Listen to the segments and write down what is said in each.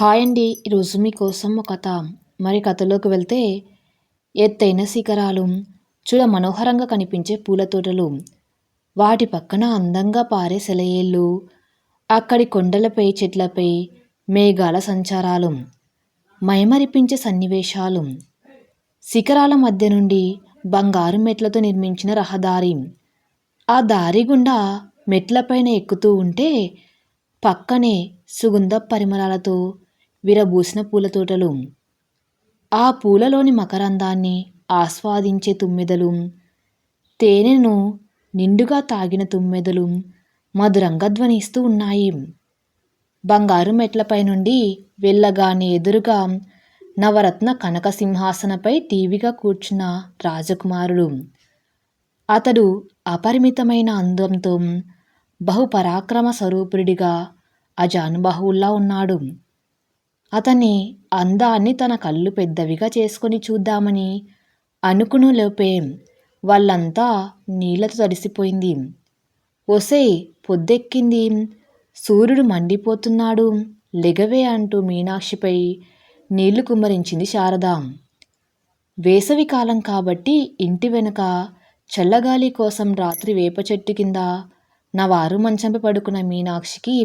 Hi అండి ఈరోజు మీకోసం ఒక కథ. మరి కథలోకి వెళ్తే ఎత్తైన శిఖరాలు చూడ మనోహరంగా కనిపించే పూల తోటలు వాటి పక్కన అందంగా పారే సెలయేళ్ళు అక్కడి కొండలపై చెట్లపై మేఘాల సంచారాలు మైమరిపించే సన్నివేశాలు. శిఖరాల మధ్య నుండి బంగారు మెట్లతో నిర్మించిన రహదారి ఆ దారి గుండా మెట్లపైన ఎక్కుతూ ఉంటే పక్కనే సుగంధ పరిమళాలతో విరబూసిన పూల తోటలు. ఆ పూలలోని మకరందాన్ని ఆస్వాదించే తుమ్మెదలు. తేనెను నిండుగా తాగిన తుమ్మెదలు మధురంగా ధ్వనిస్తూ ఉన్నాయి. బంగారు మెట్లపై నుండి వెళ్ళగానే ఎదురుగా నవరత్న కనక సింహాసనపై టీవీగా కూర్చున్న రాజకుమారుడు. అతడు అపరిమితమైన అందంతో బహుపరాక్రమ స్వరూపుడిగా అజానుబాహువుల్లా ఉన్నాడు. అతని అందాన్ని తన కళ్ళు పెద్దవిగా చేసుకొని చూద్దామని అనుకునులోపే వాళ్ళంతా నీళ్ళతో తడిసిపోయింది. ఒసే పొద్దెక్కింది. సూర్యుడు మండిపోతున్నాడు. లెగవే అంటూ మీనాక్షిపై నీళ్ళు కుమ్మరించింది శారద. వేసవి కాలం కాబట్టి ఇంటి వెనుక చల్లగాలి కోసం రాత్రి వేప చెట్టు కింద నా వారు మంచంపై పడుకున్న మీనాక్షికి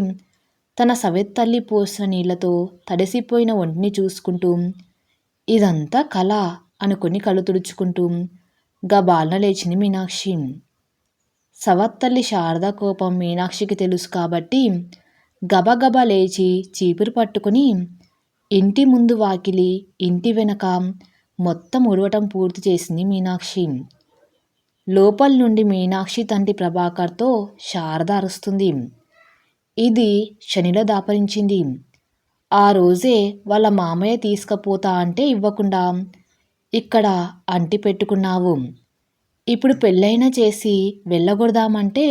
తన సవెత్తల్లి పోసిన నీళ్ళతో తడిసిపోయిన ఒంటిని చూసుకుంటూ ఇదంతా కళ అనుకుని కళ్ళు తుడుచుకుంటూ గబాలన లేచింది మీనాక్షి. సవత్తల్లి శారద కోపం మీనాక్షికి తెలుసు కాబట్టి గబగబా లేచి చీపురు పట్టుకుని ఇంటి ముందు వాకిలి ఇంటి వెనక మొత్తం ఉడవటం పూర్తి చేసింది మీనాక్షి. లోపల నుండి మీనాక్షి తండ్రి ప్రభాకర్తో శారద అరుస్తుంది. ఇది శనిలో దాపరించింది. ఆ రోజే వాళ్ళ మామయ్య తీసుకపోతా అంటే ఇవ్వకుండా ఇక్కడ అంటి పెట్టుకున్నావు. ఇప్పుడు పెళ్ళైనా చేసి వెళ్ళగొడదామంటే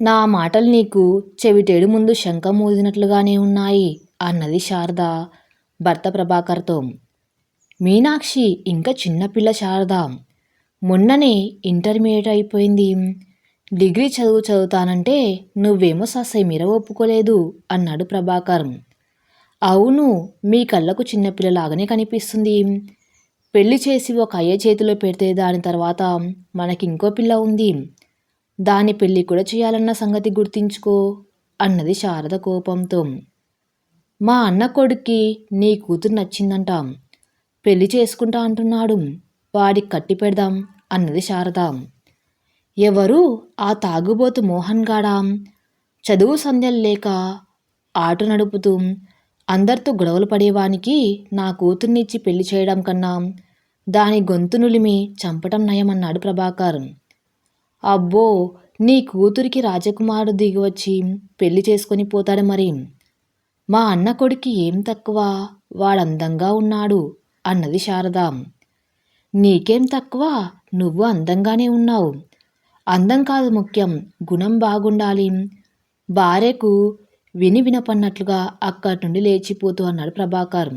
నా మాటలు నీకు చెవిటేడు ముందు శంఖ మూదినట్లుగానే ఉన్నాయి అన్నది శారద భర్త ప్రభాకర్తో. మీనాక్షి ఇంకా చిన్నపిల్ల శారద. మొన్ననే ఇంటర్మీడియట్ అయిపోయింది. డిగ్రీ చదువు చదువుతానంటే నువ్వేమో ససైమిర ఒప్పుకోలేదు అన్నాడు ప్రభాకర్. అవును మీ కళ్ళకు చిన్నపిల్లలాగానే కనిపిస్తుంది. పెళ్ళి చేసి ఒక అయ్య చేతిలో పెడితే దాని తర్వాత మనకి ఇంకో పిల్ల ఉంది. దాని పెళ్ళి కూడా చేయాలన్న సంగతి గుర్తించుకో అన్నది శారద కోపంతో. మా అన్న కొడుక్కి నీ కూతురు నచ్చిందంట. పెళ్ళి చేసుకుంటా అంటున్నాడు. వాడికి కట్టి పెడదాం అన్నది శారద. ఎవరు ఆ తాగుబోతు మోహన్ గాడా చదువు సంధ్యలు లేక ఆట నడుపుతూ అందరితో గొడవలు పడేవానికి నా కూతుర్నిచ్చి పెళ్ళి చేయడం కన్నా దాని గొంతు నులిమి చంపటం నయమన్నాడు ప్రభాకర్. అబ్బో నీ కూతురికి రాజకుమారుడు దిగివచ్చి పెళ్ళి చేసుకొని పోతాడు మరి. మా అన్న కొడుకి ఏం తక్కువ? వాడందంగా ఉన్నాడు అన్నది శారద. నీకేం తక్కువ? నువ్వు అందంగానే ఉన్నావు. అందం కాదు ముఖ్యం గుణం బాగుండాలి. భార్యకు విని వినపన్నట్లుగా అక్కడి నుండి లేచిపోతూ అన్నాడు ప్రభాకర్.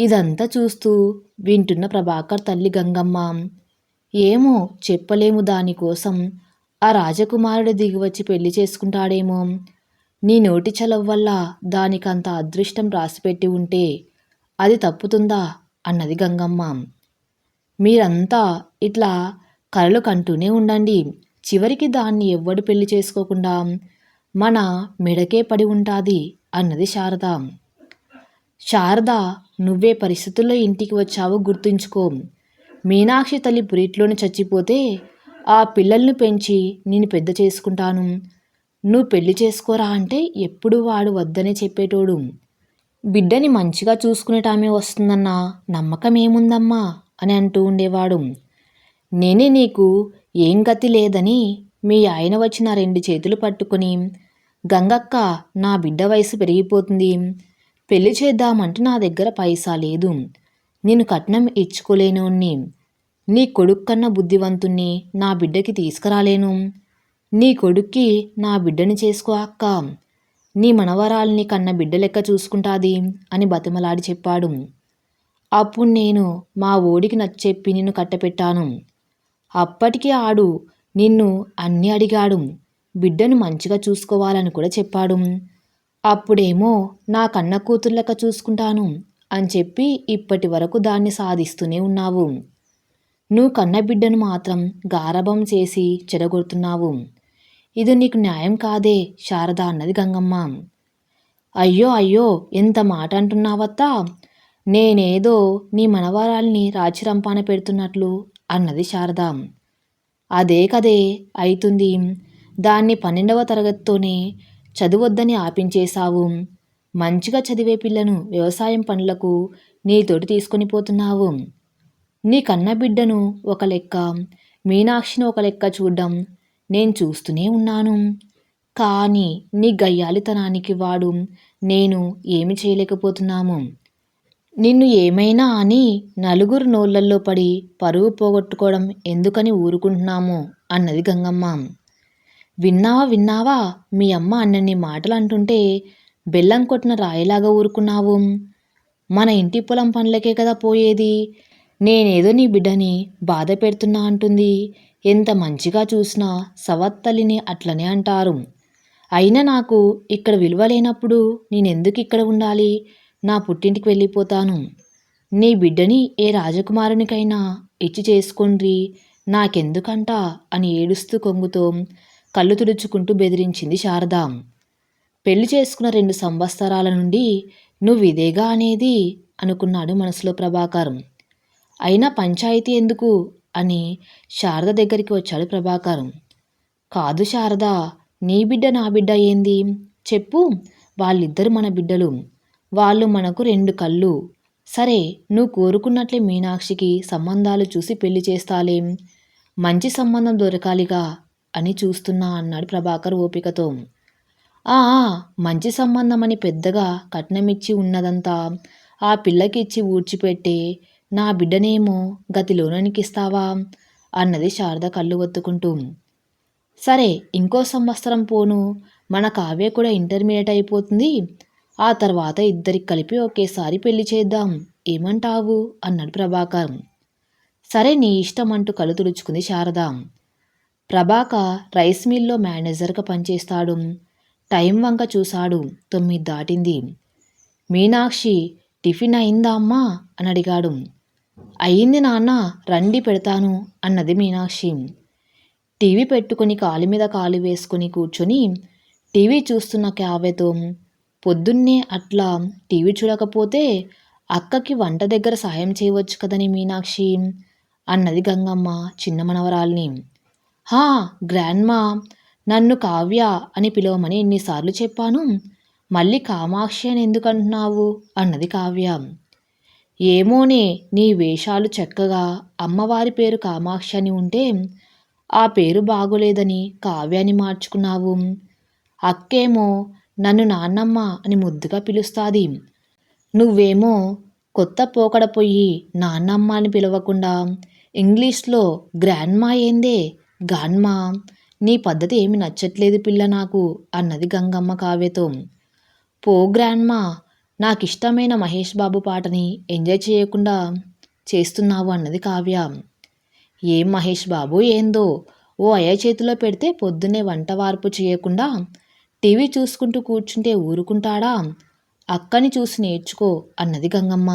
ఇదంతా చూస్తూ వింటున్న ప్రభాకర్ తల్లి గంగమ్మ ఏమో చెప్పలేము దానికోసం. ఆ రాజకుమారుడు దిగివచ్చి పెళ్ళి చేసుకుంటాడేమో. నీ నోటి చలవ వల్ల దానికంత అదృష్టం రాసిపెట్టి ఉంటే అది తప్పుతుందా? అన్నది గంగమ్మ. మీరంతా ఇట్లా కలలు కంటూనే ఉండండి. చివరికి దాన్ని ఎవ్వడు పెళ్ళి చేసుకోకుండా మన మెడకే పడి ఉంటాది అన్నది శారద. శారద నువ్వే పరిస్థితుల్లో ఇంటికి వచ్చావో గుర్తుంచుకో. మీనాక్షి తల్లి పురిట్లోనే చచ్చిపోతే ఆ పిల్లల్ని పెంచి నేను పెద్ద చేసుకుంటాను. నువ్వు పెళ్ళి చేసుకోరా అంటే ఎప్పుడు వాడు వద్దనే చెప్పేటోడు. బిడ్డని మంచిగా చూసుకునేటామే వస్తుందన్న నమ్మకం ఏముందమ్మా అని అంటూ ఉండేవాడు. నేనే నీకు ఏం గతి లేదని మీ ఆయన వచ్చిన రెండు చేతులు పట్టుకుని గంగక్క నా బిడ్డ వయసు పెరిగిపోతుంది. పెళ్ళి చేద్దామంటే నా దగ్గర పైసా లేదు. నేను కట్నం ఇచ్చుకోలేనుని నీ కొడుకు కన్నా బుద్ధివంతుణ్ణి నా బిడ్డకి తీసుకురాలేను. నీ కొడుక్కి నా బిడ్డని చేసుకో అక్క. నీ మనవరాల్ని కన్న బిడ్డ లెక్క చూసుకుంటాది అని బతిమలాడి చెప్పాడు. అప్పుడు నేను మా ఓడికి నచ్చెప్పి నిన్ను కట్టపెట్టాను. అప్పటికి ఆడు నిన్ను అన్ని అడిగాడు. బిడ్డను మంచిగా చూసుకోవాలని కూడా చెప్పాడు. అప్పుడేమో నా కన్న కూతుర్లక చూసుకుంటాను అని చెప్పి ఇప్పటి వరకు దాన్ని సాధిస్తూనే ఉన్నావు. నువ్వు కన్న బిడ్డను మాత్రం గారభం చేసి చెడగొడుతున్నావు. ఇది నీకు న్యాయం కాదే శారద అన్నది గంగమ్మ. అయ్యో అయ్యో ఎంత మాట అంటున్నావత్తా? నేనేదో నీ మనవరాల్ని రాచిరంపాన పెడుతున్నట్లు అన్నది శారద. అదే కదే అయితుంది. దాన్ని పన్నెండవ తరగతితోనే చదువొద్దని ఆపించేశావు మంచిగా చదివే పిల్లను వ్యవసాయం పనులకు నీతోటి తీసుకొని పోతున్నావు. నీ కన్న బిడ్డను ఒక లెక్క మీనాక్షిని ఒక లెక్క చూడ్డం నేను చూస్తూనే ఉన్నాను. కానీ నీ గయ్యాలితనానికి వాడు నేను ఏమి చేయలేకపోతున్నాము? నిన్ను ఏమైనా అని నలుగురు నోళ్ళల్లో పడి పరువు పోగొట్టుకోవడం ఎందుకని ఊరుకుంటున్నాము? అన్నది గంగమ్మ. విన్నావా విన్నావా? మీ అమ్మ అన్నన్ని మాటలు అంటుంటే బెల్లం కొట్టిన రాయిలాగా ఊరుకున్నావు. మన ఇంటి పొలం పనులకే కదా పోయేది. నేనేదో నీ బిడ్డని బాధ పెడుతున్నా అంటుంది. ఎంత మంచిగా చూసినా సవత్తలిని అట్లనే అంటారు. అయినా నాకు ఇక్కడ విలువ లేనప్పుడు నేనెందుకు ఇక్కడ ఉండాలి? నా పుట్టింటికి వెళ్ళిపోతాను. నీ బిడ్డని ఏ రాజకుమారునికైనా ఇచ్చి చేసుకోండ్రి. నాకెందుకంట? అని ఏడుస్తూ కొంగుతో కళ్ళు తుడుచుకుంటూ బెదిరించింది శారదాం. పెళ్ళి చేసుకున్న రెండు సంవత్సరాల నుండి నువ్వు ఇదేగా అనేది అనుకున్నాడు మనసులో ప్రభాకర్. అయినా పంచాయతీ ఎందుకు? అని శారద దగ్గరికి వచ్చాడు ప్రభాకర్. కాదు శారద నీ బిడ్డ నా బిడ్డ ఏంది చెప్పు వాళ్ళిద్దరు మన బిడ్డలు. వాళ్ళు మనకు రెండు కళ్ళు. సరే నువ్వు కోరుకున్నట్లే మీనాక్షికి సంబంధాలు చూసి పెళ్ళి చేస్తాలేం. మంచి సంబంధం దొరకాలిగా అని చూస్తున్నా అన్నాడు ప్రభాకర్ ఓపికతో. ఆ మంచి సంబంధం అని పెద్దగా కట్నమిచ్చి ఉన్నదంతా ఆ పిల్లకిచ్చి ఊడ్చిపెట్టే నా బిడ్డనేమో గతిలోననికిస్తావా? అన్నది శారద కళ్ళు ఒత్తుకుంటూ సరే ఇంకో సంవత్సరం పోను. మన కావ్య కూడా ఇంటర్మీడియట్ అయిపోతుంది. ఆ తర్వాత ఇద్దరికి కలిపి ఒకేసారి పెళ్ళి చేద్దాం. ఏమంటావు? అన్నాడు ప్రభాకర్. సరే నీ ఇష్టం అంటూ కళ్ళు తుడుచుకుంది శారద. ప్రభాక రైస్ మిల్లో మేనేజర్గా పనిచేస్తాడు. టైం వంక చూశాడు. తొమ్మిది దాటింది. మీనాక్షి టిఫిన్ అయిందా అమ్మా? అని అడిగాడు. అయింది నాన్న రండి పెడతాను అన్నది మీనాక్షి. టీవీ పెట్టుకుని కాలు మీద కాలు వేసుకుని కూర్చొని టీవీ చూస్తున్న కావ్యతో పొద్దున్నే అట్లా టీవీ చూడకపోతే అక్కకి వంట దగ్గర సాయం చేయవచ్చు కదని మీనాక్షి అన్నది గంగమ్మ చిన్న మనవరాల్ని. హా గ్రాండ్మా నన్ను కావ్య అని పిలవమని ఎన్నిసార్లు చెప్పాను. మళ్ళీ కామాక్షి అని ఎందుకంటున్నావు? అన్నది కావ్య. ఏమోనే నీ వేషాలు చక్కగా అమ్మవారి పేరు కామాక్షి అని ఉంటే ఆ పేరు బాగోలేదని కావ్యాన్ని మార్చుకున్నావు. అక్కేమో నన్ను నాన్నమ్మ అని ముద్దుగా పిలుస్తాది. నువ్వేమో కొత్త పోకడ పొయ్యి నాన్నమ్మ అని పిలవకుండా ఇంగ్లీష్లో గ్రాండ్మా ఏందే? గాన్మా నీ పద్ధతి ఏమి నచ్చట్లేదు పిల్ల నాకు అన్నది గంగమ్మ కావ్యతో. పో గ్రాండ్మా నాకు ఇష్టమైన మహేష్ బాబు పాటని ఎంజాయ్ చేయకుండా చేస్తున్నావు అన్నది కావ్య. ఏం మహేష్ బాబు ఏందో ఓ అయ్య చేతిలో పెడితే పొద్దున్నే వంట వార్పు చేయకుండా టీవీ చూసుకుంటూ కూర్చుంటే ఊరుకుంటాడా? అక్కని చూసి నేర్చుకో అన్నది గంగమ్మ.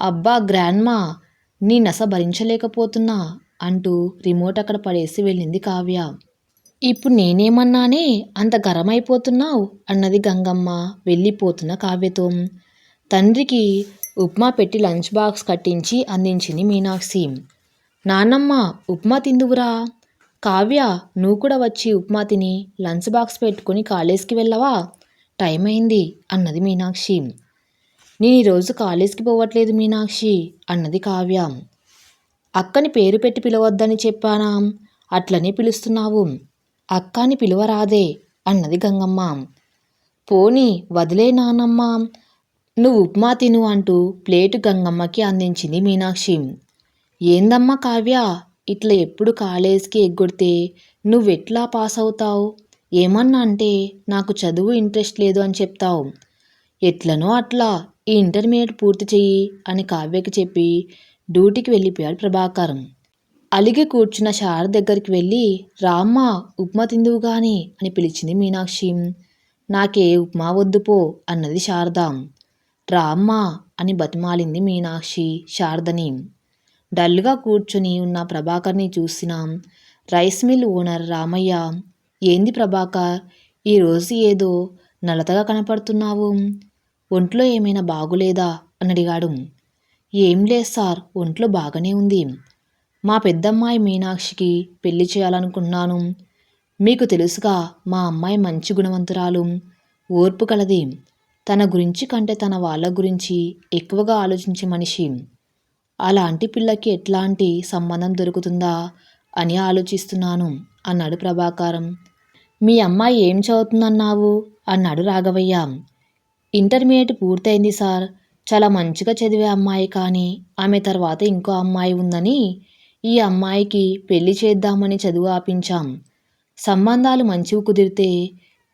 అబ్బా గ్రాండ్మా నీ నస భరించలేకపోతున్నా అంటూ రిమోట్ అక్కడ పడేసి వెళ్ళింది కావ్య. ఇప్పుడు నేనేమన్నానే అంత గరమైపోతున్నావు అన్నది గంగమ్మ వెళ్ళిపోతున్న కావ్యతో. తండ్రికి ఉప్మా పెట్టి లంచ్ బాక్స్ కట్టించి అందించింది మీనాక్షి. నానమ్మ ఉప్మా తిందువురా? కావ్య నువ్వు కూడా వచ్చి ఉప్మా తిని లంచ్ బాక్స్ పెట్టుకుని కాలేజ్కి వెళ్ళవా? టైం అయింది అన్నది మీనాక్షి. నేను ఈరోజు కాలేజ్కి పోవట్లేదు మీనాక్షి అన్నది కావ్య. అక్కని పేరు పెట్టి పిలవద్దని చెప్పానా? అట్లనే పిలుస్తున్నావు. అక్కని పిలువరాదే అన్నది గంగమ్మ. పోని వదిలే నానమ్మ. నువ్వు ఉప్మా తిను అంటూ ప్లేటు గంగమ్మకి అందించింది మీనాక్షి. ఏందమ్మా కావ్య? ఇట్లా ఎప్పుడు కాలేజ్కి ఎగ్గొడితే నువ్వెట్లా పాస్ అవుతావు ఏమన్నా అంటే నాకు చదువు ఇంట్రెస్ట్ లేదు అని చెప్తావు. ఎట్లనో అట్లా ఈ ఇంటర్మీడియట్ పూర్తి చెయ్యి అని కావ్యకి చెప్పి డ్యూటీకి వెళ్ళిపోయాడు ప్రభాకరం. అలిగి కూర్చున్న శార దగ్గరికి వెళ్ళి రామ్మ ఉప్మా తిందువు గాని అని పిలిచింది మీనాక్షి. నాకే ఉప్మా వద్దు పో అన్నది శారద. రామ్మ అని బతిమాలింది మీనాక్షి శారదని. డల్గా కూర్చుని ఉన్న ప్రభాకర్ని చూసిన. రైస్ మిల్ ఓనర్ రామయ్య ఏంది ప్రభాకర్? ఈరోజు ఏదో నలతగా కనపడుతున్నావు. ఒంట్లో ఏమైనా బాగులేదా? అని అడిగాడు. ఏం లేదు సార్ ఒంట్లో బాగానే ఉంది. మా పెద్దమ్మాయి మీనాక్షికి పెళ్ళి చేయాలనుకున్నాను. మీకు తెలుసుగా మా అమ్మాయి మంచి గుణవంతురాలు. ఓర్పు కలది. తన గురించి కంటే తన వాళ్ళ గురించి ఎక్కువగా ఆలోచించే మనిషి. అలాంటి పిల్లకి ఎట్లాంటి సంబంధం దొరుకుతుందా అని ఆలోచిస్తున్నాను అన్నాడు ప్రభాకరం. మీ అమ్మాయి ఏం చదువుతుందన్నావు? అన్నాడు రాఘవయ్య. ఇంటర్మీడియట్ పూర్తయింది సార్. చాలా మంచిగా చదివే అమ్మాయి కానీ ఆమె తర్వాత ఇంకో అమ్మాయి ఉందని ఈ అమ్మాయికి పెళ్ళి చేద్దామని చదువు ఆపించాం. సంబంధాలు మంచివి కుదిరితే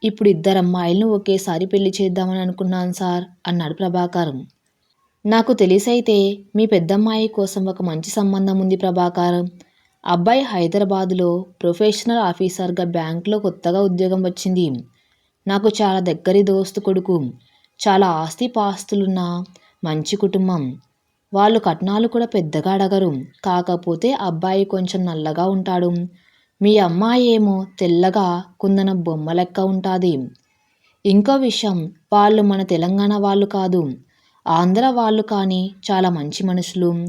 ఇప్పుడు ఇద్దరు అమ్మాయిలను ఒకేసారి పెళ్ళి చేద్దామని అనుకున్నాను సార్ అన్నాడు ప్రభాకరం. నాకు తెలిసైతే మీ పెద్దమ్మాయి కోసం ఒక మంచి సంబంధం ఉంది ప్రభాకర్. అబ్బాయి హైదరాబాదులో ప్రొఫెషనల్ ఆఫీసర్గా బ్యాంకులో కొత్తగా ఉద్యోగం వచ్చింది. నాకు చాలా దగ్గరి దోస్తు కొడుకు. చాలా ఆస్తి పాస్తులున్న మంచి కుటుంబం. వాళ్ళు కట్నాలు కూడా పెద్దగా అడగరు. కాకపోతే అబ్బాయి కొంచెం నల్లగా ఉంటాడు. మీ అమ్మాయి ఏమో తెల్లగా కుందన బొమ్మ లెక్క ఉంటుంది. ఇంకో విషయం వాళ్ళు మన తెలంగాణ వాళ్ళు కాదు. ఆంధ్ర వాళ్ళు కానీ చాలా మంచి మనుషులు.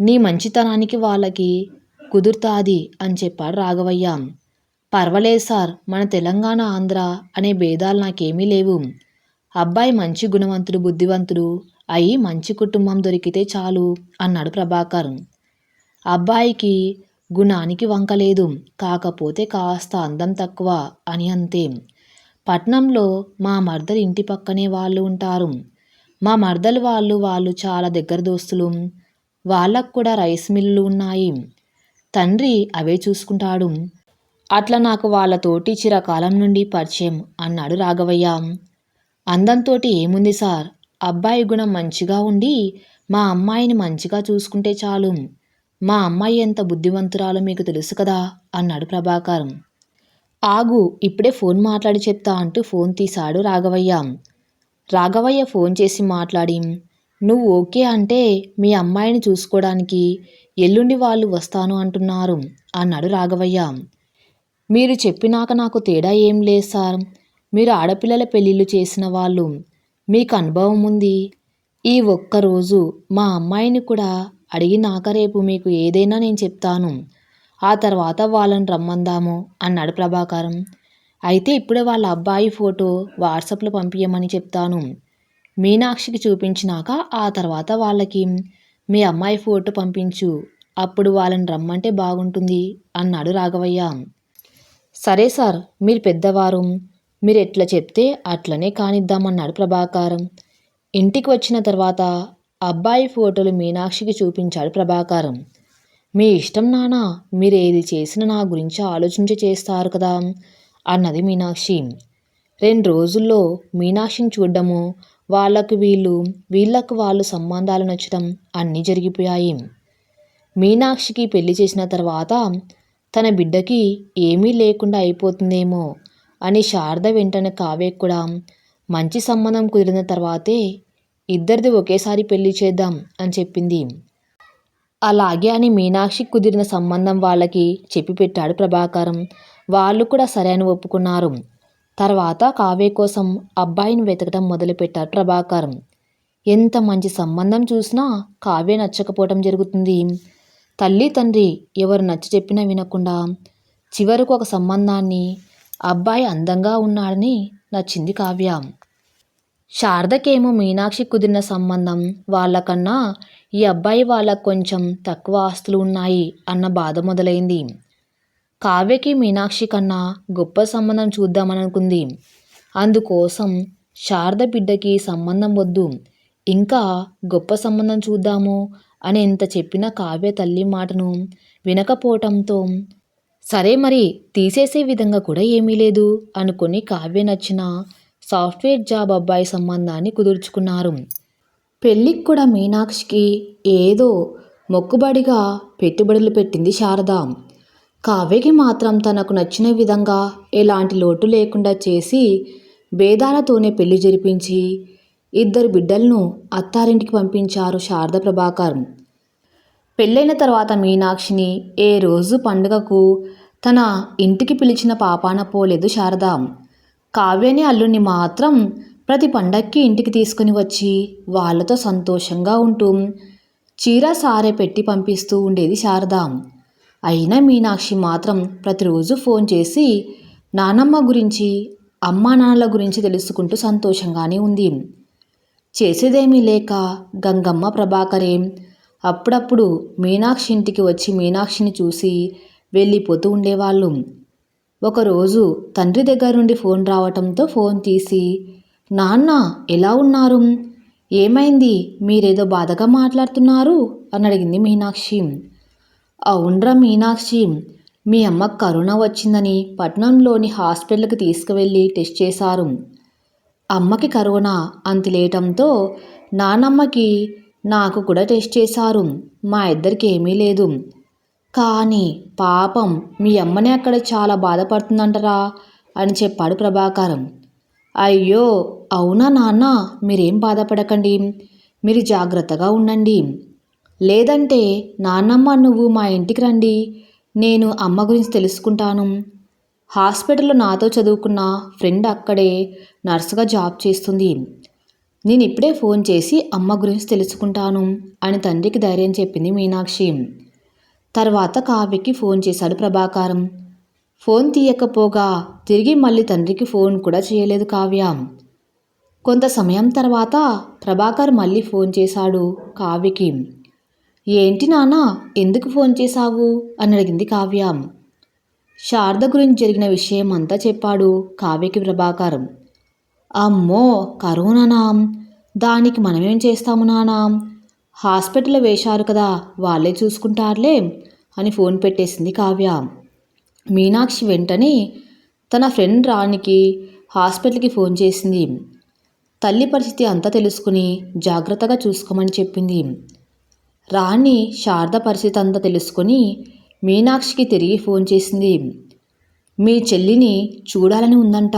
నీ మంచితనానికి వాళ్ళకి కుదురుతాది అని చెప్పాడు రాఘవయ్య. పర్వాలేదు సార్ మన తెలంగాణ ఆంధ్ర అనే భేదాలు నాకేమీ లేవు. అబ్బాయి మంచి గుణవంతుడు బుద్ధివంతుడు అయి మంచి కుటుంబం దొరికితే చాలు అన్నాడు ప్రభాకర్. అబ్బాయికి గుణానికి వంకలేదు కాకపోతే కాస్త అందం తక్కువ అని అంతే. పట్నంలో మా మర్దర్ ఇంటి పక్కనే వాళ్ళు ఉంటారు. మా మరదలు వాళ్ళు వాళ్ళు చాలా దగ్గర దోస్తులు. వాళ్ళకు కూడా రైస్ మిల్లులు ఉన్నాయి. తండ్రి అవే చూసుకుంటాడు. అట్లా నాకు వాళ్ళతోటి చిరకాలం నుండి పరిచయం అన్నాడు రాఘవయ్య. అందంతోటి ఏముంది సార్? అబ్బాయి గుణం మంచిగా ఉండి మా అమ్మాయిని మంచిగా చూసుకుంటే చాలు. మా అమ్మాయి ఎంత బుద్ధివంతురాలో మీకు తెలుసు కదా? అన్నాడు ప్రభాకర్. ఆగు ఇప్పుడే ఫోన్ మాట్లాడి చెప్తా అంటూ ఫోన్ తీశాడు రాఘవయ్య. రాఘవయ్య ఫోన్ చేసి మాట్లాడి నువ్వు ఓకే అంటే మీ అమ్మాయిని చూసుకోవడానికి ఎల్లుండి వాళ్ళు వస్తాను అంటున్నారు అన్నాడు రాఘవయ్య. మీరు చెప్పినాక నాకు తేడా ఏం లేదు సార్. మీరు ఆడపిల్లల పెళ్ళిళ్ళు చేసిన వాళ్ళు. మీకు అనుభవం ఉంది. ఈ ఒక్కరోజు మా అమ్మాయిని కూడా అడిగినాక రేపు మీకు ఏదైనా నేను చెప్తాను. ఆ తర్వాత వాళ్ళని రమ్మందాము అన్నాడు ప్రభాకరం. అయితే ఇప్పుడే వాళ్ళ అబ్బాయి ఫోటో వాట్సాప్లో పంపించమని చెప్తాను. మీనాక్షికి చూపించినాక ఆ తర్వాత వాళ్ళకి మీ అమ్మాయి ఫోటో పంపించు అప్పుడు వాళ్ళని రమ్మంటే బాగుంటుంది అన్నాడు రాఘవయ్య. సరే సార్ మీరు పెద్దవారు మీరు ఎట్లా చెప్తే అట్లనే కానిద్దామన్నాడు ప్రభాకారం. ఇంటికి వచ్చిన తర్వాత అబ్బాయి ఫోటోలు మీనాక్షికి చూపించాడు ప్రభాకారం. మీ ఇష్టం నానా మీరు ఏది చేసినా నా గురించి ఆలోచించి చేస్తారు కదా. అన్నది మీనాక్షి. రెండు రోజుల్లో మీనాక్షిని చూడడము వాళ్ళకు వీళ్ళు వీళ్ళకు వాళ్ళు సంబంధాలు నచ్చడం అన్నీ జరిగిపోయాయి. మీనాక్షికి పెళ్ళి చేసిన తర్వాత తన బిడ్డకి ఏమీ లేకుండా అయిపోతుందేమో అని శారద వెంటనే కావ్య కూడా మంచి సంబంధం కుదిరిన తర్వాతే ఇద్దరిది ఒకేసారి పెళ్ళి చేద్దాం అని చెప్పింది. అలాగే అని మీనాక్షి కుదిరిన సంబంధం వాళ్ళకి చెప్పి పెట్టాడు ప్రభాకరం. వాళ్ళు కూడా సరే అని ఒప్పుకున్నారు. తర్వాత కావ్య కోసం అబ్బాయిని వెతకడం మొదలుపెట్టారు ప్రభాకరం. ఎంత మంచి సంబంధం చూసినా కావ్య నచ్చకపోవటం జరుగుతుంది. తల్లి తండ్రి ఎవరు నచ్చ చెప్పినా వినకుండా చివరకు ఒక సంబంధాన్ని అబ్బాయి అందంగా ఉన్నాడని నచ్చింది కావ్య. శారదకేమో మీనాక్షి కుదిరిన సంబంధం వాళ్ళకన్నా ఈ అబ్బాయి వాళ్ళకు కొంచెం తక్కువ ఆస్తులు ఉన్నాయి అన్న బాధ మొదలైంది. కావ్యకి మీనాక్షి కన్నా గొప్ప సంబంధం చూద్దామని అనుకుంది అందుకోసం శారద బిడ్డకి సంబంధం వద్దు ఇంకా గొప్ప సంబంధం చూద్దాము అని ఎంత చెప్పిన కావ్య తల్లి మాటను వినకపోవటంతో సరే మరి తీసేసే విధంగా కూడా ఏమీ లేదు అనుకుని కావ్య నచ్చిన సాఫ్ట్వేర్ జాబ్ అబ్బాయి సంబంధాన్ని కుదుర్చుకున్నారు. పెళ్ళికి కూడా మీనాక్షికి ఏదో మొక్కుబడిగా పెట్టుబడులు పెట్టింది శారద. కావ్యకి మాత్రం తనకు నచ్చిన విధంగా ఎలాంటి లోటు లేకుండా చేసి భేదాలతోనే పెళ్ళి జరిపించి ఇద్దరు బిడ్డలను అత్తారింటికి పంపించారు శారద ప్రభాకర్. పెళ్ళైన తర్వాత మీనాక్షిని ఏ రోజు పండుగకు తన ఇంటికి పిలిచిన పాపాన పోలేదు శారద. కావ్యని అల్లుని మాత్రం ప్రతి పండక్కి ఇంటికి తీసుకుని వచ్చి వాళ్ళతో సంతోషంగా ఉంటూ చీర సారే పెట్టి పంపిస్తూ ఉండేది శారద. అయినా మీనాక్షి మాత్రం ప్రతిరోజు ఫోన్ చేసి నానమ్మ గురించి అమ్మా నాన్నల గురించి తెలుసుకుంటూ సంతోషంగానే ఉంది. చేసేదేమీ లేక గంగమ్మ ప్రభాకరే. అప్పుడప్పుడు మీనాక్షి ఇంటికి వచ్చి మీనాక్షిని చూసి వెళ్ళిపోతూ ఉండేవాళ్ళు. ఒకరోజు తండ్రి దగ్గర నుండి ఫోన్ రావటంతో ఫోన్ తీసి నాన్న ఎలా ఉన్నారు? ఏమైంది? మీరేదో బాధగా మాట్లాడుతున్నారు? అని అడిగింది మీనాక్షి. అవునరా మీనాక్షి మీ అమ్మకు కరోనా వచ్చిందని పట్నంలోని హాస్పిటల్కి తీసుకువెళ్ళి టెస్ట్ చేశారు. అమ్మకి కరోనా అంతిలేయటంతో నానమ్మకి నాకు కూడా టెస్ట్ చేశారు. మా ఇద్దరికి ఏమీ లేదు. కానీ పాపం మీ అమ్మనే అక్కడ చాలా బాధపడుతుందంటరా అని చెప్పాడు ప్రభాకరం. అయ్యో అవునా నాన్న? మీరేం బాధపడకండి. మీరు జాగ్రత్తగా ఉండండి. లేదంటే నాన్నమ్మ నువ్వు మా ఇంటికి రండి. నేను అమ్మ గురించి తెలుసుకుంటాను. హాస్పిటల్లో నాతో చదువుకున్న ఫ్రెండ్ అక్కడే నర్సుగా జాబ్ చేస్తుంది. నేను ఇప్పుడే ఫోన్ చేసి అమ్మ గురించి తెలుసుకుంటాను అని తండ్రికి ధైర్యం చెప్పింది మీనాక్షి. తర్వాత కావ్యకి ఫోన్ చేశాడు ప్రభాకారం. ఫోన్ తీయకపోగా తిరిగి మళ్ళీ తండ్రికి ఫోన్ కూడా చేయలేదు కావ్య. కొంత సమయం తర్వాత ప్రభాకర్ మళ్ళీ ఫోన్ చేశాడు కావ్యకి. ఏంటి నాన్న ఎందుకు ఫోన్ చేశావు? అని అడిగింది కావ్య. శారద గురించి జరిగిన విషయం అంతా చెప్పాడు కావ్యకి ప్రభాకరం. అమ్మో కరోనానా దానికి మనమేం చేస్తాము నానా హాస్పిటల్లో వేశారు కదా వాళ్ళే చూసుకుంటారులే అని ఫోన్ పెట్టేసింది కావ్య. మీనాక్షి వెంటనే తన ఫ్రెండ్ రాణికి హాస్పిటల్కి ఫోన్ చేసింది. తల్లి పరిస్థితి అంతా తెలుసుకుని జాగ్రత్తగా చూసుకోమని చెప్పింది. రాణి శారద పరిస్థితి అంతా తెలుసుకొని మీనాక్షికి తిరిగి ఫోన్ చేసింది. మీ చెల్లిని చూడాలని ఉందంట.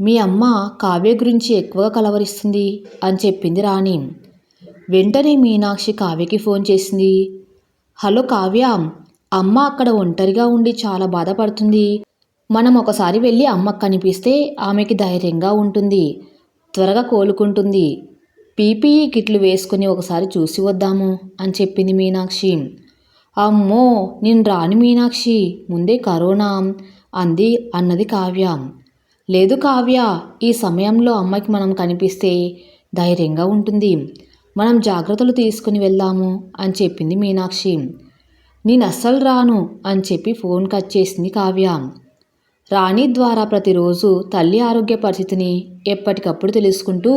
మీ అమ్మ కావ్య గురించి ఎక్కువగా కలవరిస్తుంది అని చెప్పింది రాణి. వెంటనే మీనాక్షి కావ్యకి ఫోన్ చేసింది. హలో కావ్య అమ్మ అక్కడ ఒంటరిగా ఉండి చాలా బాధపడుతుంది. మనం ఒకసారి వెళ్ళి అమ్మకు కనిపిస్తే ఆమెకి ధైర్యంగా ఉంటుంది త్వరగా కోలుకుంటుంది. పీపీఈ కిట్లు వేసుకుని ఒకసారి చూసి వద్దాము అని చెప్పింది మీనాక్షి. అమ్మో నేను రాని మీనాక్షి ముందే కరోనా అంది అన్నది కావ్య. లేదు కావ్య ఈ సమయంలో అమ్మకి మనం కనిపిస్తే ధైర్యంగా ఉంటుంది. మనం జాగ్రత్తలు తీసుకుని వెళ్దాము అని చెప్పింది మీనాక్షి. నేను అస్సలు రాను అని చెప్పి ఫోన్ కట్ చేసింది కావ్య. రాణి ద్వారా ప్రతిరోజు తల్లి ఆరోగ్య పరిస్థితిని ఎప్పటికప్పుడు తెలుసుకుంటూ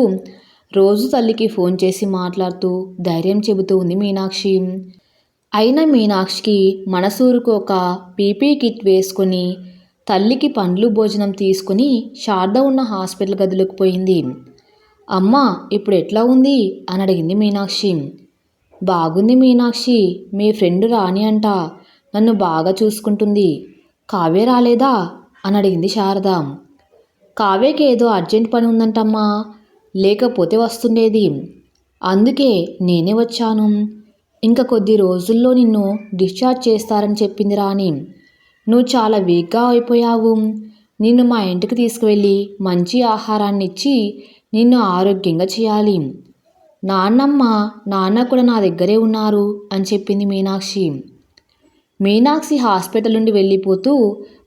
రోజు తల్లికి ఫోన్ చేసి మాట్లాడుతూ ధైర్యం చెబుతూ ఉంది మీనాక్షి. అయినా మీనాక్షికి మనసూరుకు ఒక పీపీ కిట్ వేసుకొని తల్లికి పండ్లు భోజనం తీసుకుని శారద ఉన్న హాస్పిటల్ గదిలోకి పోయింది. అమ్మ ఇప్పుడు ఎట్లా ఉంది? అని అడిగింది మీనాక్షి. బాగుంది మీనాక్షి మీ ఫ్రెండ్ రాణి అంట. నన్ను బాగా చూసుకుంటుంది. కావ్య రాలేదా? అని అడిగింది శారద. కావ్యకి ఏదో అర్జెంట్ పని ఉందంటమ్మా. లేకపోతే వస్తుండేది. అందుకే నేనే వచ్చాను. ఇంకా కొద్ది రోజుల్లో నిన్ను డిశ్చార్జ్ చేస్తారని చెప్పింది రాణి. నువ్వు చాలా వీక్గా అయిపోయావు. నిన్ను మా ఇంటికి తీసుకువెళ్ళి మంచి ఆహారాన్ని ఇచ్చి నిన్ను ఆరోగ్యంగా చేయాలి. నాన్నమ్మ నాన్న కూడా నా దగ్గరే ఉన్నారు అని చెప్పింది మీనాక్షి. మీనాక్షి హాస్పిటల్ నుండి వెళ్ళిపోతూ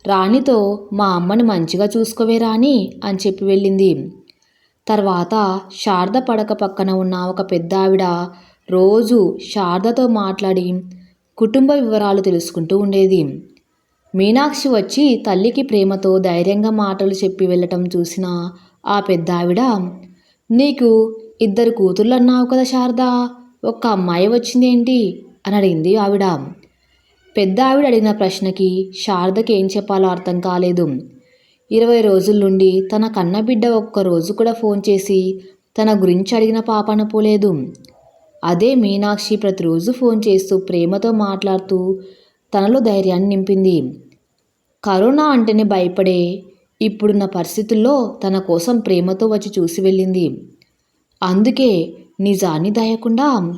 రాణితో మా అమ్మని మంచిగా చూసుకోవే రాణి అని చెప్పి వెళ్ళింది. తర్వాత శారద పడక పక్కన ఉన్న ఒక పెద్ద ఆవిడ రోజు శారదతో మాట్లాడి కుటుంబ వివరాలు తెలుసుకుంటూ ఉండేది. మీనాక్షి వచ్చి తల్లికి ప్రేమతో ధైర్యంగా మాటలు చెప్పి వెళ్ళటం చూసిన ఆ పెద్ద ఆవిడ నీకు ఇద్దరు కూతుళ్ళు అన్నావు కదా శారద ఒక్క అమ్మాయి వచ్చిందేంటి? అని అడిగింది ఆవిడ. పెద్ద ఆవిడ అడిగిన ప్రశ్నకి శారదకి ఏం చెప్పాలో అర్థం కాలేదు. ఇరవై రోజుల నుండి తన కన్నబిడ్డ ఒక్క రోజు కూడా ఫోన్ చేసి తన గురించి అడిగిన పాపన పోలేదు అదే మీనాక్షి ప్రతిరోజు ఫోన్ చేస్తూ ప్రేమతో మాట్లాడుతూ తనలో ధైర్యాన్ని నింపింది. కరోనా అంటేనే భయపడే ఇప్పుడున్న పరిస్థితుల్లో తన కోసం ప్రేమతో వచ్చి చూసి వెళ్ళింది. అందుకే నిజాన్ని దాయకుండా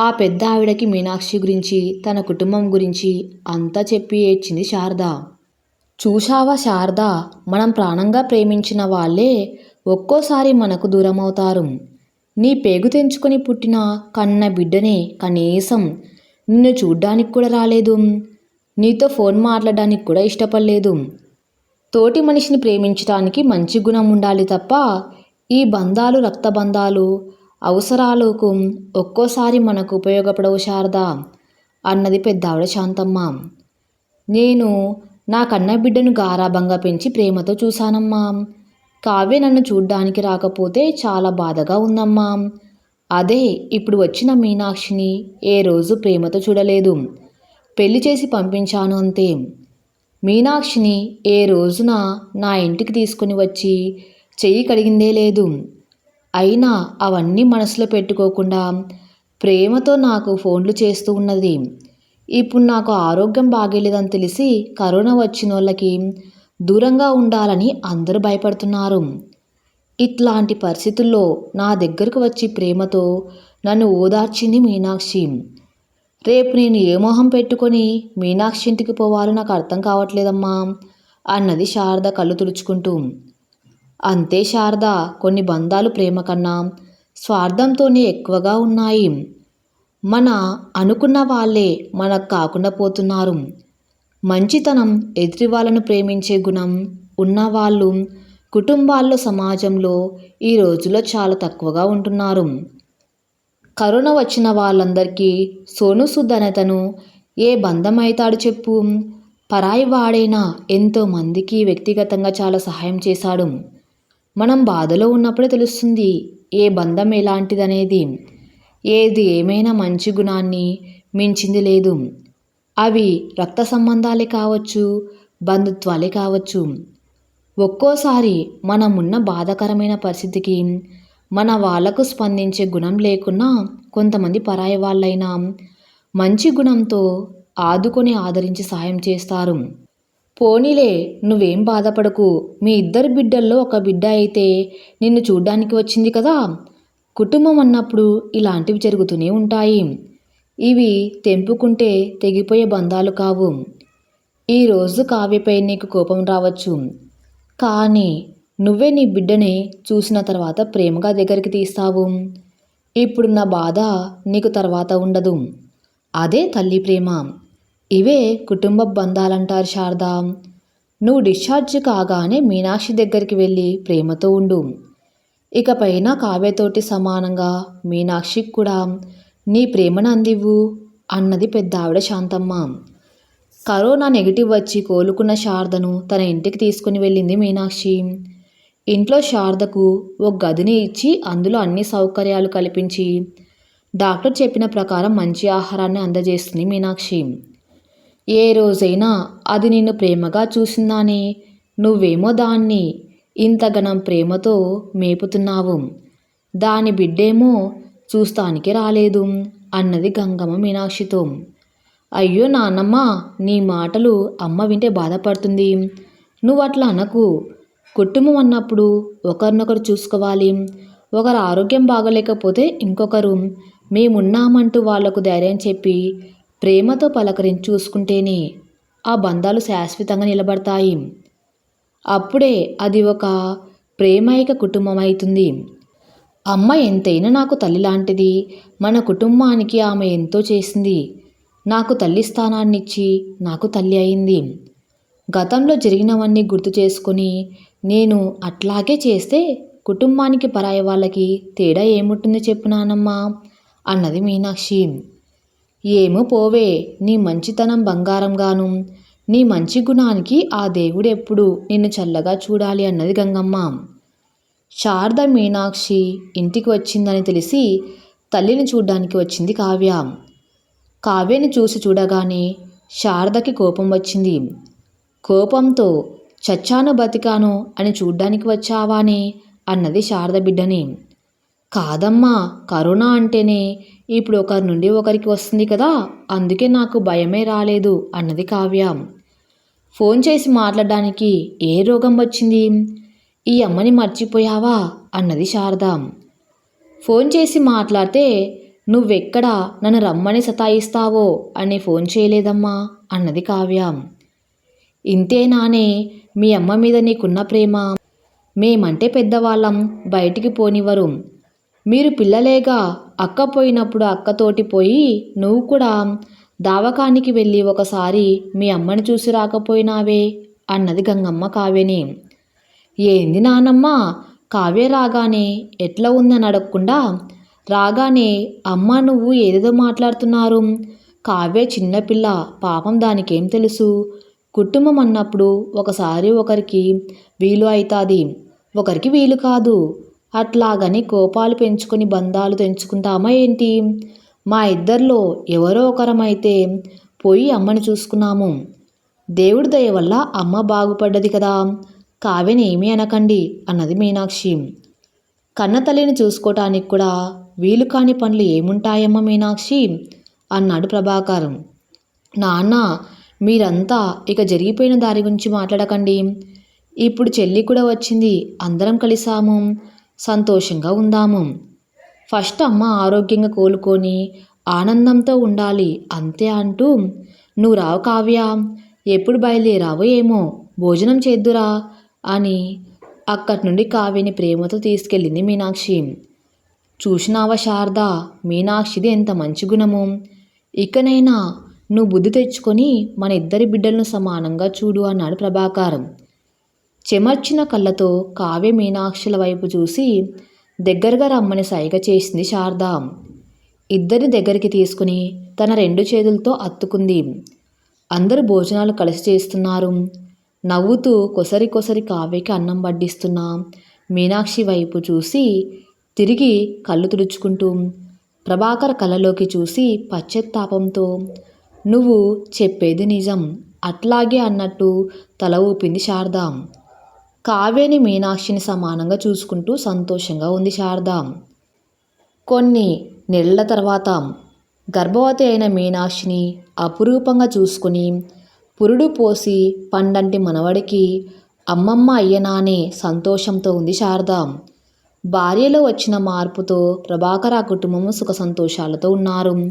ఆ పెద్ద ఆవిడకి మీనాక్షి గురించి తన కుటుంబం గురించి అంతా చెప్పి ఏడ్చింది శారద. చూశావా శారద? మనం ప్రాణంగా ప్రేమించిన వాళ్ళే ఒక్కోసారి మనకు దూరం అవుతారు నీ పేగు తెంచుకొని పుట్టిన కన్న బిడ్డనే కనీసం నిన్ను చూడ్డానికి కూడా రాలేదు. నీతో ఫోన్ మాట్లాడడానికి కూడా ఇష్టపడలేదు. తోటి మనిషిని ప్రేమించడానికి మంచి గుణం ఉండాలి తప్ప ఈ బంధాలు రక్తబంధాలు అవసరాలకు ఒక్కోసారి మనకు ఉపయోగపడవు శారదా అన్నది పెద్దావిడ శాంతమ్మ. నేను నా కన్న బిడ్డను గారాభంగా పెంచి ప్రేమతో చూశానమ్మా. కావ్య నన్ను చూడ్డానికి రాకపోతే చాలా బాధగా ఉందమ్మా. అదే ఇప్పుడు వచ్చిన మీనాక్షిని ఏ రోజు ప్రేమతో చూడలేదు. పెళ్ళి చేసి పంపించాను అంతే. మీనాక్షిని ఏ రోజున నా ఇంటికి తీసుకుని వచ్చి చెయ్యి కడిగిందే లేదు. అయినా అవన్నీ మనసులో పెట్టుకోకుండా ప్రేమతో నాకు ఫోన్లు చేస్తూ ఉన్నది. ఇప్పుడు నాకు ఆరోగ్యం బాగేలేదని తెలిసి కరోనా వచ్చిన వాళ్ళకి దూరంగా ఉండాలని అందరూ భయపడుతున్నారు. ఇట్లాంటి పరిస్థితుల్లో నా దగ్గరకు వచ్చి ప్రేమతో నన్ను ఓదార్చింది మీనాక్షి. రేపు నేను ఏ మొహం పెట్టుకొని మీనాక్షి ఇంటికి పోవాలో నాకు అర్థం కావట్లేదమ్మా అన్నది శారద కళ్ళు తుడుచుకుంటూ. అంతే శారద కొన్ని బంధాలు ప్రేమ కన్నా స్వార్థంతోనే ఎక్కువగా ఉన్నాయి. మన అనుకున్న వాళ్ళే మనకు కాకుండా పోతున్నారు. మంచితనం ఎదుటి వాళ్ళను ప్రేమించే గుణం ఉన్నవాళ్ళు కుటుంబాల్లో సమాజంలో ఈ రోజుల్లో చాలా తక్కువగా ఉంటున్నారు. కరోనా వచ్చిన వాళ్ళందరికీ సోను సుద్ అతను ఏ బంధం చెప్పు. పరాయి వాడైనా ఎంతో మందికి వ్యక్తిగతంగా చాలా సహాయం చేశాడు. మనం బాధలో ఉన్నప్పుడే తెలుస్తుంది ఏ బంధం ఎలాంటిదనేది. ఏది ఏమైనా మంచి గుణాన్ని మించింది లేదు. అవి రక్త సంబంధాలే కావచ్చు బంధుత్వాలే కావచ్చు. ఒక్కోసారి మనమున్న బాధాకరమైన పరిస్థితికి మన వాళ్ళకు స్పందించే గుణం లేకున్నా కొంతమంది పరాయి వాళ్ళైనా మంచి గుణంతో ఆదుకొని ఆదరించి సాయం చేస్తారు. పోనీలే నువ్వేం బాధపడకు. మీ ఇద్దరు బిడ్డల్లో ఒక బిడ్డ అయితే నిన్ను చూడ్డానికి వచ్చింది కదా? కుటుంబం అన్నప్పుడు ఇలాంటివి జరుగుతూనే ఉంటాయి. ఇవి తెంపుకుంటే తెగిపోయే బంధాలు కావు. ఈరోజు కావ్యపై నీకు కోపం రావచ్చు. కానీ నువ్వే నీ బిడ్డని చూసిన తర్వాత ప్రేమగా దగ్గరికి తీస్తావు. ఇప్పుడు నా బాధ నీకు తర్వాత ఉండదు. అదే తల్లి ప్రేమ. ఇవే కుటుంబ బంధాలంటారు శారదా. నువ్వు డిశ్చార్జ్ కాగానే మీనాక్షి దగ్గరికి వెళ్ళి ప్రేమతో ఉండు. ఇకపైన కావ్యతోటి సమానంగా మీనాక్షికి కూడా నీ ప్రేమను అందివ్వు అన్నది పెద్ద ఆవిడ శాంతమ్మ. కరోనా నెగిటివ్ వచ్చి కోలుకున్న శారదను తన ఇంటికి తీసుకుని వెళ్ళింది మీనాక్షి. ఇంట్లో శారదకు ఒక గదిని ఇచ్చి అందులో అన్ని సౌకర్యాలు కల్పించి డాక్టర్ చెప్పిన ప్రకారం మంచి ఆహారాన్ని అందజేస్తుంది మీనాక్షి. ఏ రోజైనా అది నిన్ను ప్రేమగా చూసిందాని నువ్వేమో దాన్ని ఇంతగనం ప్రేమతో మేపుతున్నావు. దాని బిడ్డేమో చూస్తానికి రాలేదు అన్నది గంగమ్మ మీనాక్షితో. అయ్యో నాన్నమ్మ నీ మాటలు అమ్మ వింటే బాధపడుతుంది. నువ్వు అట్లా అనకు. కుటుంబం అన్నప్పుడు ఒకరినొకరు చూసుకోవాలి. ఒకరు ఆరోగ్యం బాగలేకపోతే ఇంకొకరు మేమున్నామంటూ వాళ్ళకు ధైర్యం చెప్పి ప్రేమతో పలకరించి చూసుకుంటేనే ఆ బంధాలు శాశ్వతంగా నిలబడతాయి. అప్పుడే అది ఒక ప్రేమైక కుటుంబం అవుతుంది అమ్మ ఎంతైనా నాకు తల్లి లాంటిది. మన కుటుంబానికి ఆమె ఎంతో చేసింది. నాకు తల్లి స్థానాన్ని ఇచ్చి నాకు తల్లి అయింది. గతంలో జరిగినవన్నీ గుర్తు చేసుకొని నేను అట్లాగే చేస్తే కుటుంబానికి పరాయి వాళ్ళకి తేడా ఏముంటుంది చెప్పు నానమ్మా అన్నది మీనాక్షి. ఏమో పోవే నీ మంచితనం బంగారంగాను నీ మంచి గుణానికి ఆ దేవుడు ఎప్పుడు నిన్ను చల్లగా చూడాలి అన్నది గంగమ్మ. శారద మీనాక్షి ఇంటికి వచ్చిందని తెలిసి తల్లిని చూడ్డానికి వచ్చింది కావ్య. కావ్యని చూసి చూడగానే శారదకి కోపం వచ్చింది. కోపంతో చచ్చాను బతికాను అని చూడ్డానికి వచ్చావానే? అన్నది శారద బిడ్డని. కాదమ్మా కరోనా అంటేనే ఇప్పుడు ఒకరి నుండి ఒకరికి వస్తుంది కదా అందుకే నాకు భయమే రాలేదు అన్నది కావ్య. ఫోన్ చేసి మాట్లాడడానికి ఏ రోగం వచ్చింది? ఈ అమ్మని మర్చిపోయావా? అన్నది శారద. ఫోన్ చేసి మాట్లాడితే నువ్వెక్కడ? నన్ను రమ్మని సతాయిస్తావో? అని ఫోన్ చేయలేదమ్మా అన్నది కావ్య. ఇంతేనానే మీ అమ్మ మీద నీకున్న ప్రేమ. మేమంటే పెద్దవాళ్ళం బయటికి పోనివ్వరు. మీరు పిల్లలేగా అక్క పోయినప్పుడు అక్కతోటి పోయి నువ్వు కూడా దావకానికి వెళ్ళి ఒకసారి మీ అమ్మని చూసి రాకపోయినావే అన్నది గంగమ్మ కావ్యని. ఏంది నానమ్మ కావ్య రాగానే ఎట్లా ఉందని అడగకుండా రాగానే అమ్మ నువ్వు ఏదేదో మాట్లాడుతున్నారు. కావ్య చిన్నపిల్ల పాపం దానికేం తెలుసు? కుటుంబం అన్నప్పుడు ఒకసారి ఒకరికి వీలు అవుతుంది ఒకరికి వీలు కాదు. అట్లాగని కోపాలు పెంచుకొని బంధాలు తెంచుకుంటామా ఏంటి? మా ఇద్దరిలో ఎవరో ఒకరమైతే పోయి అమ్మని చూసుకున్నాము. దేవుడి దయ వల్ల అమ్మ బాగుపడ్డది కదా. కావ్యని ఏమీ అనకండి అన్నది మీనాక్షి. కన్న తల్లిని చూసుకోవటానికి కూడా వీలు కాని పనులు ఏముంటాయమ్మ మీనాక్షి? అన్నాడు ప్రభాకర్. నాన్న మీరంతా ఇక జరిగిపోయిన దారి గురించి మాట్లాడకండి. ఇప్పుడు చెల్లి కూడా వచ్చింది. అందరం కలిసాము. సంతోషంగా ఉందాము. ఫస్ట్ అమ్మ ఆరోగ్యంగా కోలుకొని ఆనందంతో ఉండాలి అంతే అంటూ నువ్వు రావు కావ్య. ఎప్పుడు బయలుదేరావో ఏమో. భోజనం చేద్దురా అని అక్కడి నుండి కావ్యని ప్రేమతో తీసుకెళ్ళింది మీనాక్షి. చూసినావా శారద? మీనాక్షిది ఎంత మంచి గుణము. ఇకనైనా నువ్వు బుద్ధి తెచ్చుకొని మన ఇద్దరి బిడ్డలను సమానంగా చూడు అన్నాడు ప్రభాకారం. చెమర్చిన కళ్ళతో కావ్య మీనాక్షుల వైపు చూసి దగ్గరగా రమ్మని సైగ చేసింది శారదాం. ఇద్దరిని దగ్గరికి తీసుకుని తన రెండు చేతులతో అత్తుకుంది. అందరూ భోజనాలు కలిసి చేస్తున్నారు. నవ్వుతూ కొసరి కొసరి కావ్యకి అన్నం వడ్డిస్తున్న మీనాక్షి వైపు చూసి తిరిగి కళ్ళు తుడుచుకుంటూ ప్రభాకర్ కళ్ళలోకి చూసి పశ్చత్తాపంతో నువ్వు చెప్పేది నిజం. అట్లాగే అన్నట్టు తల ఊపింది శారద. కావ్యని మీనాక్షిని సమానంగా చూసుకుంటూ సంతోషంగా ఉంది శారద. కొన్ని నెలల తర్వాత. గర్భవతి అయిన మీనాక్షిని అపురూపంగా చూసుకుని పురుడు పోసి పండంటి మనవడికి అమ్మమ్మ అయ్యనానే సంతోషంతో ఉంది శారద. భార్యలో వచ్చిన మార్పుతో ప్రభాకర్ ఆ కుటుంబము సుఖ సంతోషాలతో ఉన్నారు.